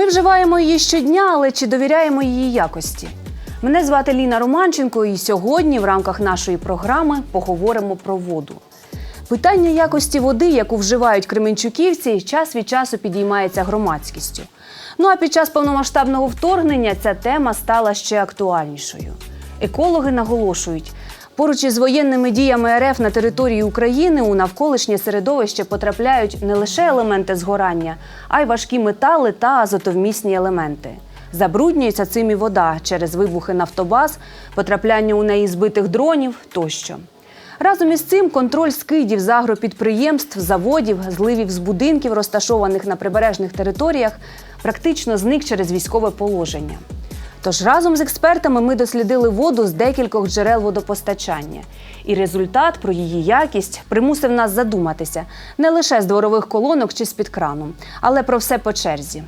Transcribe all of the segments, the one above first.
Ми вживаємо її щодня, але чи довіряємо її якості? Мене звати Ліна Романченко, і сьогодні в рамках нашої програми поговоримо про воду. Питання якості води, яку вживають кременчуківці, час від часу підіймається громадськістю. Ну а під час повномасштабного вторгнення ця тема стала ще актуальнішою. Екологи наголошують, поруч із воєнними діями РФ на території України у навколишнє середовище потрапляють не лише елементи згорання, а й важкі метали та азотовмісні елементи. Забруднюється цим і вода через вибухи нафтобаз, потрапляння у неї збитих дронів тощо. Разом із цим контроль скидів з агропідприємств, заводів, зливів з будинків, розташованих на прибережних територіях, практично зник через військове положення. Тож разом з експертами ми дослідили воду з декількох джерел водопостачання. І результат про її якість примусив нас задуматися не лише з дворових колонок чи з-під крану, але про все по черзі.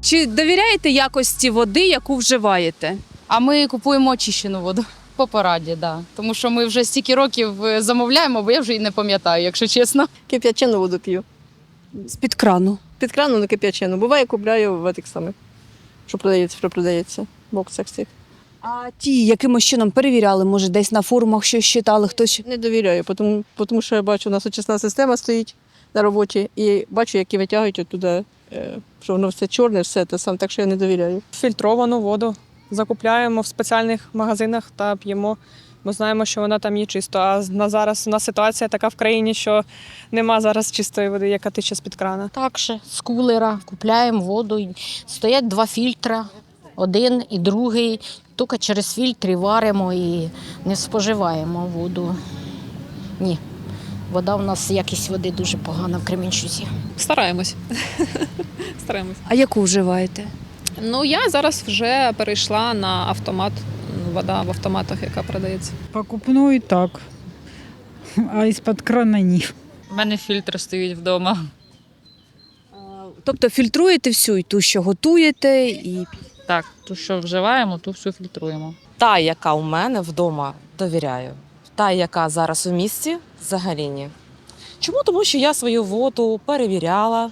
Чи довіряєте якості води, яку вживаєте? А ми купуємо очищену воду по пораді, да. Тому що ми вже стільки років е, замовляємо, бо я вже і не пам'ятаю, якщо чесно. Кип'ячену воду п'ю. З-під крану. Під крану не кип'ячену. Буває, купляю в тих самих, що продається, що продається боксах цих. А ті, якимось чином перевіряли, може, десь на форумах щось читали, хтось. Не довіряю, тому, тому що я бачу, у нас очисна система стоїть на роботі, і бачу, які витягують оттуда, е, що воно все чорне, все те саме, так що я не довіряю. фільтровану воду закупляємо в спеціальних магазинах та п'ємо. Бо знаємо, що вона там є чисто. А на зараз у нас ситуація така в країні, що нема зараз чистої води, яка тече з-під крана. Так же, з кулера купляємо воду. Стоять два фільтри, один і другий. Тільки через фільтри варимо і не споживаємо воду. Ні. Вода у нас якість води дуже погана в Кремінчузі. Стараємось. Стараємось. А яку вживаєте? Ну я зараз вже перейшла на автомат. Вода в автоматах, яка продається. Покупную так, а із-під крана ні. У мене фільтр стоїть вдома. Тобто фільтруєте всю і ту, що готуєте, і ту, що вживаємо, ту всю фільтруємо. Та, яка у мене вдома, довіряю. Та, яка зараз у місті, взагалі ні. Чому? Тому що я свою воду перевіряла.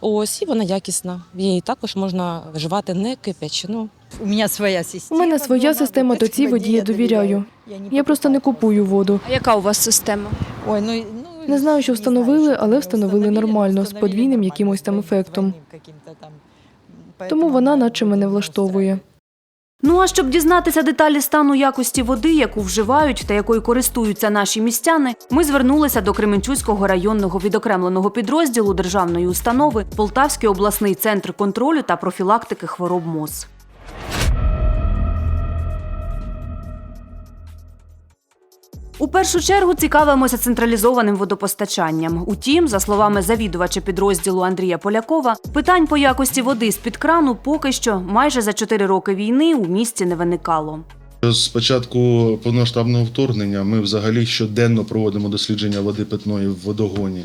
Ось, і вона якісна. Її також можна вживати не кипячену. У мене своя система. У мене своя система, то цій воді я довіряю. Я просто не купую воду. А яка у вас система? Ой, ну, ну, Не знаю, що встановили, але встановили нормально, з подвійним якимось там ефектом. Тому вона наче мене влаштовує. Ну а щоб дізнатися деталі стану якості води, яку вживають та якою користуються наші містяни, ми звернулися до Кременчуцького районного відокремленого підрозділу державної установи Полтавський обласний центр контролю та профілактики хвороб МОЗ. У першу чергу цікавимося централізованим водопостачанням. Утім, за словами завідувача підрозділу Андрія Полякова, питань по якості води з під крану поки що майже за 4 роки війни у місті не виникало. З початку повноштабного вторгнення ми взагалі щоденно проводимо дослідження води питної в водогоні.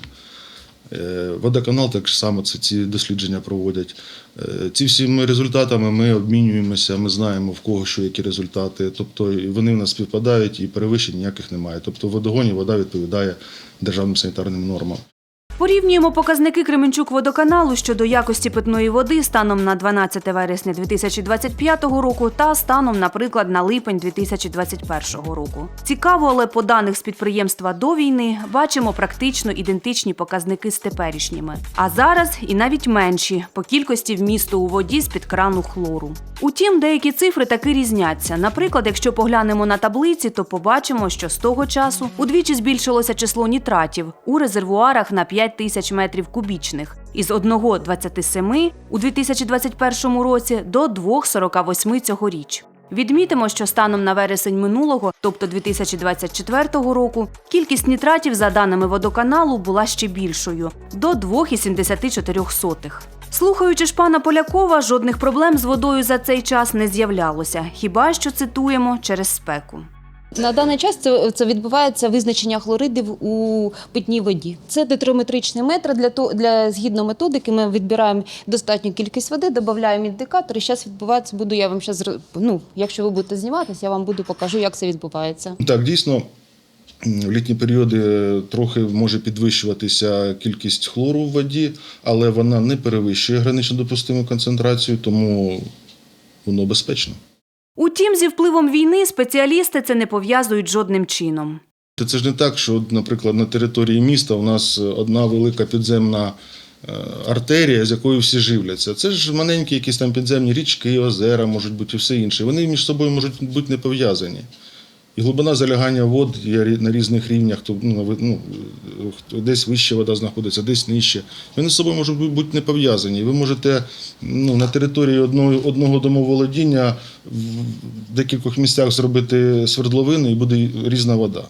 Е, Водоканал так само це ці дослідження проводять. Е, Ці всіми результатами ми обмінюємося, ми знаємо в кого що які результати. Тобто вони в нас співпадають і перевищень ніяких немає. Тобто в водогоні вода відповідає державним санітарним нормам. Порівнюємо показники Кременчук водоканалу щодо якості питної води станом на 12 вересня 2025 року та станом, наприклад, на липень 2021 року. Цікаво, але по даних з підприємства до війни бачимо практично ідентичні показники з теперішніми. А зараз і навіть менші по кількості вмісту у воді з під крану хлору. Утім, деякі цифри таки різняться. Наприклад, якщо поглянемо на таблиці, то побачимо, що з того часу удвічі збільшилося число нітратів у резервуарах на 5 тисяч метрів кубічних із 1,27 у 2021 році до 2,48 цьогоріч. Відмітимо, що станом на вересень минулого, тобто 2024 року, кількість нітратів, за даними водоканалу, була ще більшою до 2,74. Слухаючи ж пана Полякова, жодних проблем з водою за цей час не з'являлося, хіба що цитуємо через спеку. На даний час це, це відбувається визначення хлоридів у питній воді. Це детрометричний метр для то для згідно методики. Ми відбираємо достатню кількість води, додаємо індикатор. І зараз відбувається. Буду я вам зараз ну, якщо ви будете зніматися, я вам буду покажу, як це відбувається. Так, дійсно, В літні періоди е, трохи може підвищуватися кількість хлору в воді, але вона не перевищує гранично допустиму концентрацію, тому воно безпечно. Утім, зі впливом війни спеціалісти це не пов'язують жодним чином. Це ж не так, що, наприклад, на території міста у нас одна велика підземна е, артерія, з якою всі живляться. Це ж маленькі якісь там підземні річки, озера можуть бути і все інше. Вони між собою можуть бути не пов'язані. І глибина залягання вод є на різних рівнях, ну, ну, е, десь вище вода знаходиться, десь нижче. Вони з собою можуть бути не пов'язані. Ви можете ну, на території одного, одного домоволодіння в декількох місцях зробити свердловини і буде різна вода.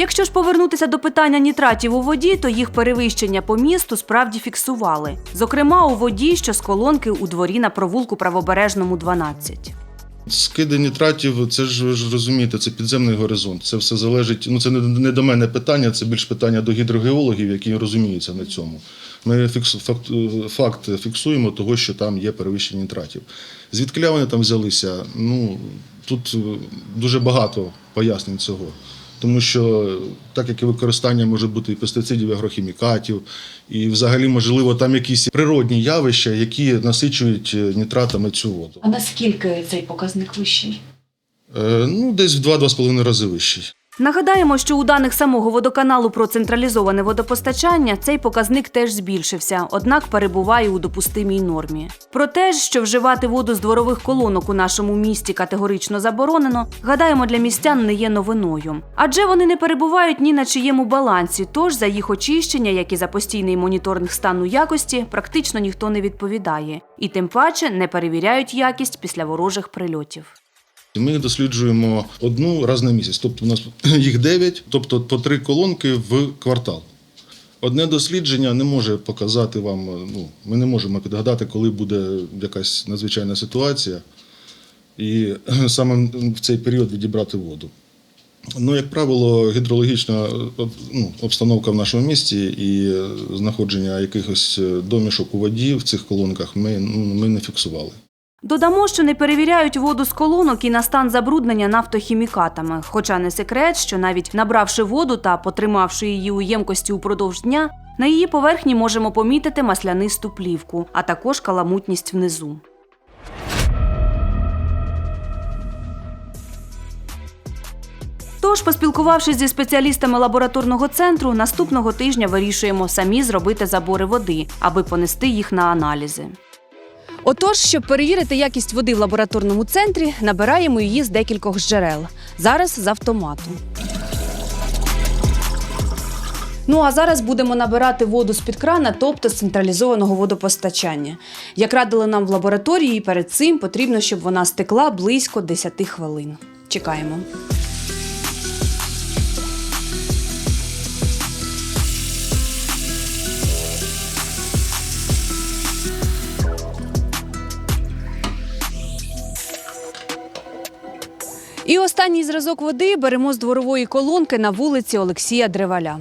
Якщо ж повернутися до питання нітратів у воді, то їх перевищення по місту справді фіксували. Зокрема, у воді, що з колонки у дворі на провулку правобережному 12. Скиди нітратів, це ж ви ж розумієте, це підземний горизонт. Це все залежить. Ну це не, не до мене питання, це більш питання до гідрогеологів, які розуміються на цьому. Ми фікс, факт, факт фіксуємо того, що там є перевищення нітратів. Звідки вони там взялися? Ну тут е, дуже багато пояснень цього. Тому що так як і використання може бути і пестицидів, і агрохімікатів, і взагалі, можливо, там якісь природні явища, які насичують е, нітратами цю воду. А наскільки цей показник вищий? Е, Ну, десь в 2-2,5 рази вищий. Нагадаємо, що у даних самого водоканалу про централізоване водопостачання цей показник теж збільшився, однак перебуває у допустимій нормі. Про те, що вживати воду з дворових колонок у нашому місті категорично заборонено, гадаємо, для містян не є новиною. Адже вони не перебувають ні на чиєму балансі, тож за їх очищення, як і за постійний моніторинг стану якості, практично ніхто не відповідає, і тим паче не перевіряють якість після ворожих прильотів. Ми досліджуємо одну раз на місяць. Тобто у нас їх 9, тобто по три колонки в квартал. Одне дослідження не може показати вам, ну, ми не можемо підгадати, коли буде якась надзвичайна ситуація, і саме в цей період відібрати воду. Ну, як правило, гідрологічна ну, обстановка в нашому місті і е, знаходження якихось е, домішок у воді в цих колонках ми, ну, ми не фіксували. Додамо, що не перевіряють воду з колонок і на стан забруднення нафтохімікатами. Хоча не секрет, що навіть набравши воду та потримавши її у ємкості упродовж дня, на її поверхні можемо помітити маслянисту плівку, а також каламутність внизу. Тож, поспілкувавшись зі спеціалістами лабораторного центру, наступного тижня вирішуємо самі зробити забори води, аби понести їх на аналізи. Отож, щоб перевірити якість води в лабораторному центрі, набираємо її з декількох джерел. Зараз з автомату. Ну а зараз будемо набирати воду з-під крана, тобто з централізованого водопостачання. Як радили нам в лабораторії, перед цим потрібно, щоб вона стекла близько 10 хвилин. Чекаємо. І останній зразок води беремо з дворової колонки на вулиці Олексія Древаля.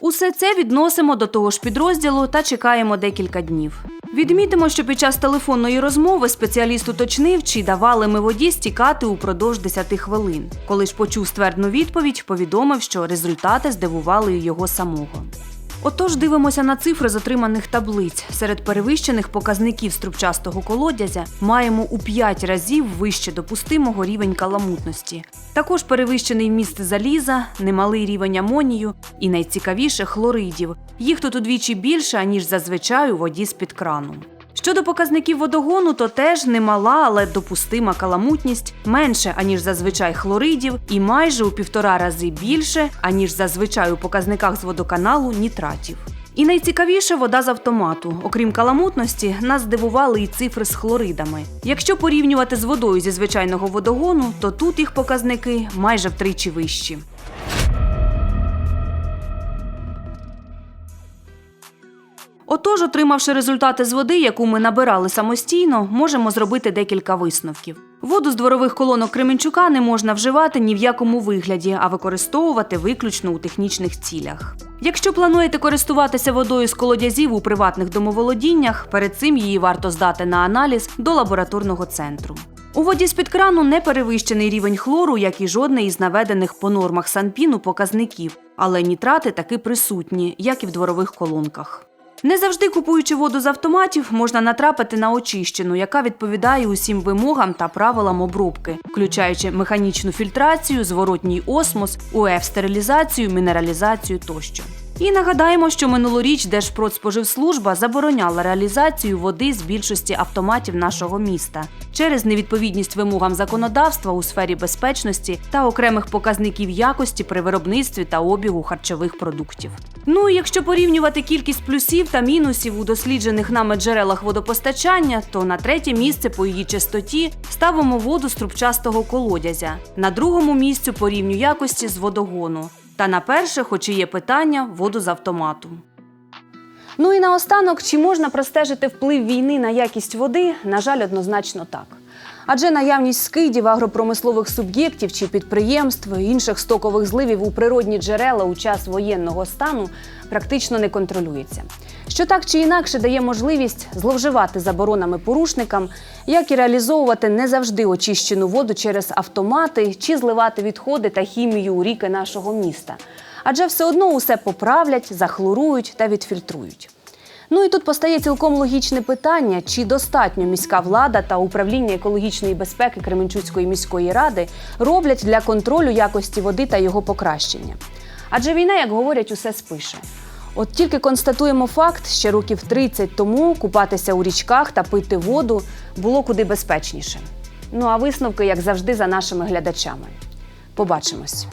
Усе це відносимо до того ж підрозділу та чекаємо декілька днів. Відмітимо, що під час телефонної розмови спеціаліст уточнив, чи давали ми воді стікати упродовж 10 хвилин. Коли ж почув ствердну відповідь, повідомив, що результати здивували його самого. Отож, дивимося на цифри затриманих таблиць. Серед перевищених показників струбчастого колодязя маємо у 5 разів вище допустимого рівень каламутності. Також перевищений вміст заліза, немалий рівень амонію і найцікавіше хлоридів. Їх тут удвічі більше, аніж зазвичай у воді з-під крану. Щодо показників водогону, то теж немала, але допустима каламутність менше, аніж зазвичай хлоридів, і майже у півтора рази більше, аніж зазвичай у показниках з водоканалу нітратів. І найцікавіше вода з автомату. Окрім каламутності, нас здивували і цифри з хлоридами. Якщо порівнювати з водою зі звичайного водогону, то тут їх показники майже втричі вищі. Отож, отримавши результати з води, яку ми набирали самостійно, можемо зробити декілька висновків. Воду з дворових колонок Кременчука не можна вживати ні в якому вигляді, а використовувати виключно у технічних цілях. Якщо плануєте користуватися водою з колодязів у приватних домоволодіннях, перед цим її варто здати на аналіз до лабораторного центру. У воді з-під крану не перевищений рівень хлору, як і жодний із наведених по нормах Санпіну показників, але нітрати таки присутні, як і в дворових колонках. Не завжди купуючи воду з автоматів, можна натрапити на очищену, яка відповідає усім вимогам та правилам обробки, включаючи механічну фільтрацію, зворотній осмос, УФ-стерилізацію, мінералізацію тощо. І нагадаємо, що минулоріч Держпродспоживслужба забороняла реалізацію води з більшості автоматів нашого міста через невідповідність вимогам законодавства у сфері безпечності та окремих показників якості при виробництві та обігу харчових продуктів. Ну і якщо порівнювати кількість плюсів та мінусів у досліджених нами джерелах водопостачання, то на третє місце по її чистоті ставимо воду з трубчастого колодязя, на другому місцю по рівню якості з водогону. Та на перше, хоч і є питання, воду з автомату. Ну і наостанок, чи можна простежити вплив війни на якість води? На жаль, однозначно так. Адже наявність скидів агропромислових суб'єктів чи підприємств, інших стокових зливів у природні джерела у час воєнного стану практично не контролюється. Що так чи інакше дає можливість зловживати заборонами порушникам, як і реалізовувати не завжди очищену воду через автомати чи зливати відходи та хімію у ріки нашого міста. Адже все одно усе поправлять, захлорують та відфільтрують. Ну і тут постає цілком логічне питання: чи достатньо міська влада та управління екологічної безпеки Кременчуцької міської ради роблять для контролю якості води та його покращення? Адже війна, як говорять, усе спише. От тільки констатуємо факт, ще років 30 тому купатися у річках та пити воду було куди безпечніше. Ну а висновки, як завжди, за нашими глядачами. Побачимось.